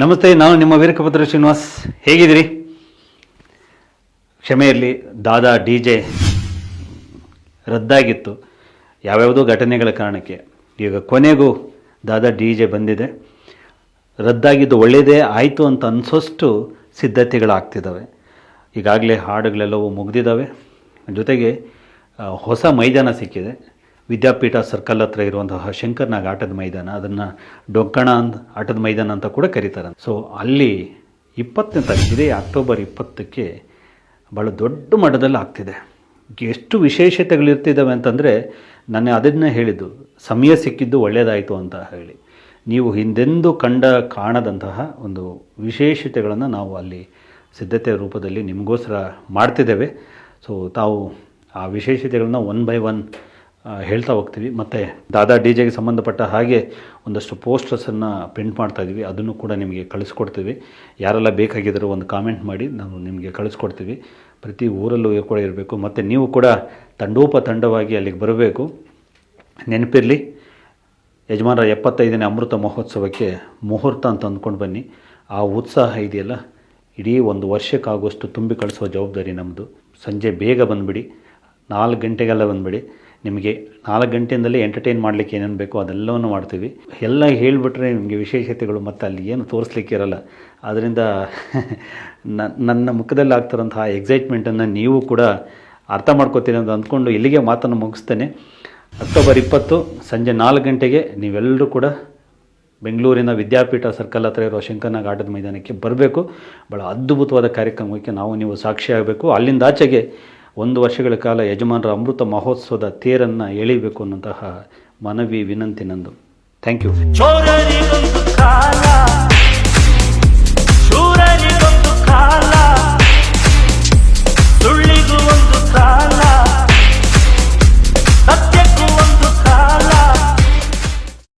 ನಮಸ್ತೆ, ನಾನು ನಿಮ್ಮ ವೀರಕಭದ್ರ ಶ್ರೀನಿವಾಸ್. ಹೇಗಿದ್ದೀರಿ? ಕ್ಷಮೆ ಇರಲಿ ದಾದಾ, ಡಿ ಜೆ ರದ್ದಾಗಿತ್ತು. ಯಾವ್ಯಾವುದೋ ಘಟನೆಗಳ ಕಾರಣಕ್ಕೆ. ಈಗ ಕೊನೆಗೂ ದಾದಾ, ಡಿ ಜೆ ಬಂದಿದೆ. ರದ್ದಾಗಿದ್ದು ಒಳ್ಳೆಯದೇ ಆಯಿತು ಅಂತ ಅನಿಸೋಷ್ಟು ಸಿದ್ಧತೆಗಳಾಗ್ತಿದ್ದಾವೆ. ಈಗಾಗಲೇ ಹಾಡುಗಳೆಲ್ಲವೂ ಮುಗ್ದಿದ್ದಾವೆ. ಜೊತೆಗೆ ಹೊಸ ಮೈದಾನ ಸಿಕ್ಕಿದೆ. ವಿದ್ಯಾಪೀಠ ಸರ್ಕಲ್ ಹತ್ರ ಇರುವಂತಹ ಶಂಕರ್ನಾಗ್ ಆಟದ ಮೈದಾನ, ಅದನ್ನು ಡೊಂಕಣ ಅಂತ ಆಟದ ಮೈದಾನ ಅಂತ ಕೂಡ ಕರೀತಾರೆ. ಸೊ ಅಲ್ಲಿ ಇಪ್ಪತ್ತನೇ ತಾರೀಕು ಇದೇ ಅಕ್ಟೋಬರ್ ಇಪ್ಪತ್ತಕ್ಕೆ ಭಾಳ ದೊಡ್ಡ ಮಟ್ಟದಲ್ಲಿ ಆಗ್ತಿದೆ. ಎಷ್ಟು ವಿಶೇಷತೆಗಳಿರ್ತಿದ್ದಾವೆ ಅಂತಂದರೆ ನಾನು ಅದನ್ನು ಹೇಳಿದ್ದು, ಸಮಯ ಸಿಕ್ಕಿದ್ದು ಒಳ್ಳೆಯದಾಯಿತು ಅಂತ ಹೇಳಿ. ನೀವು ಹಿಂದೆಂದೂ ಕಂಡ, ಕಾಣದಂತಹ ಒಂದು ವಿಶೇಷತೆಗಳನ್ನು ನಾವು ಅಲ್ಲಿ ಸಿದ್ಧತೆ ರೂಪದಲ್ಲಿ ನಿಮಗೋಸ್ಕರ ಮಾಡ್ತಿದ್ದೇವೆ. ಸೊ ತಾವು ಆ ವಿಶೇಷತೆಗಳನ್ನ ಒನ್ ಬೈ ಒನ್ ಹೇಳ್ತಾ ಹೋಗ್ತೀವಿ. ಮತ್ತು ದಾದಾ ಡಿ ಜೆಗೆ ಸಂಬಂಧಪಟ್ಟ ಹಾಗೆ ಒಂದಷ್ಟು ಪೋಸ್ಟರ್ಸನ್ನು ಪ್ರಿಂಟ್ ಮಾಡ್ತಾ ಇದ್ದೀವಿ ಅದನ್ನು ಕೂಡ ನಿಮಗೆ ಕಳಿಸ್ಕೊಡ್ತೀವಿ. ಯಾರೆಲ್ಲ ಬೇಕಾಗಿದ್ದರೂ ಒಂದು ಕಾಮೆಂಟ್ ಮಾಡಿ ನಾವು ನಿಮಗೆ ಕಳಿಸ್ಕೊಡ್ತೀವಿ. ಪ್ರತಿ ಊರಲ್ಲೂ ಕೂಡ ಇರಬೇಕು. ಮತ್ತು ನೀವು ಕೂಡ ತಂಡೋಪ ತಂಡವಾಗಿ ಅಲ್ಲಿಗೆ ಬರಬೇಕು. ನೆನಪಿರಲಿ, ಯಜಮಾನರ ಎಪ್ಪತ್ತೈದನೇ ಅಮೃತ ಮಹೋತ್ಸವಕ್ಕೆ ಮುಹೂರ್ತ ಅಂತ ಅಂದ್ಕೊಂಡು ಬನ್ನಿ. ಆ ಉತ್ಸಾಹ ಇದೆಯಲ್ಲ? ಇಡೀ ಒಂದು ವರ್ಷಕ್ಕಾಗುವಷ್ಟು ತುಂಬಿ ಕಳಿಸುವ ಜವಾಬ್ದಾರಿ ನಮ್ಮದು ಸಂಜೆ ಬೇಗ ಬಂದುಬಿಡಿ. ನಾಲ್ಕು ಗಂಟೆಗೆಲ್ಲ ಬಂದುಬಿಡಿ. ನಿಮಗೆ ನಾಲ್ಕು ಗಂಟೆಯಿಂದಲೇ ಎಂಟರ್ಟೈನ್ ಮಾಡಲಿಕ್ಕೆ ಏನೇನು ಬೇಕೋ ಅದೆಲ್ಲವನ್ನು ಮಾಡ್ತೀವಿ. ಎಲ್ಲ ಹೇಳಿಬಿಟ್ರೆ ನಿಮಗೆ ವಿಶೇಷತೆಗಳು ಮತ್ತು ಅಲ್ಲಿ ಏನು ತೋರಿಸ್ಲಿಕ್ಕೆ ಇರಲ್ಲ. ಅದರಿಂದ ನನ್ನ ಮುಖದಲ್ಲಿ ಆಗ್ತಿರೋಂತಹ ಎಕ್ಸೈಟ್ಮೆಂಟನ್ನು ನೀವು ಕೂಡ ಅರ್ಥ ಮಾಡ್ಕೋತೀನಿ ಅಂತ ಅಂದ್ಕೊಂಡು ಇಲ್ಲಿಗೆ ಮಾತನ್ನು ಮುಗಿಸ್ತೇನೆ. ಅಕ್ಟೋಬರ್ ಇಪ್ಪತ್ತು ಸಂಜೆ ನಾಲ್ಕು ಗಂಟೆಗೆ ನೀವೆಲ್ಲರೂ ಕೂಡ ಬೆಂಗಳೂರಿನ ವಿದ್ಯಾಪೀಠ ಸರ್ಕಲ್ ಹತ್ರ ಇರೋ ಶಂಕರ್ನಾಗ್ ಆಟದ ಮೈದಾನಕ್ಕೆ ಬರಬೇಕು. ಭಾಳ ಅದ್ಭುತವಾದ ಕಾರ್ಯಕ್ರಮಕ್ಕೆ ನಾವು ನೀವು ಸಾಕ್ಷಿಯಾಗಬೇಕು ಅಲ್ಲಿಂದ ಆಚೆಗೆ ಒಂದು ವರ್ಷಗಳ ಕಾಲ ಯಜಮಾನರ ಅಮೃತ ಮಹೋತ್ಸವದ ತೇರನ್ನು ಎಳಿಬೇಕು ಅನ್ನೋಂತಹ ಮನವಿ ವಿನಂತಿ ನಂದು. Thank you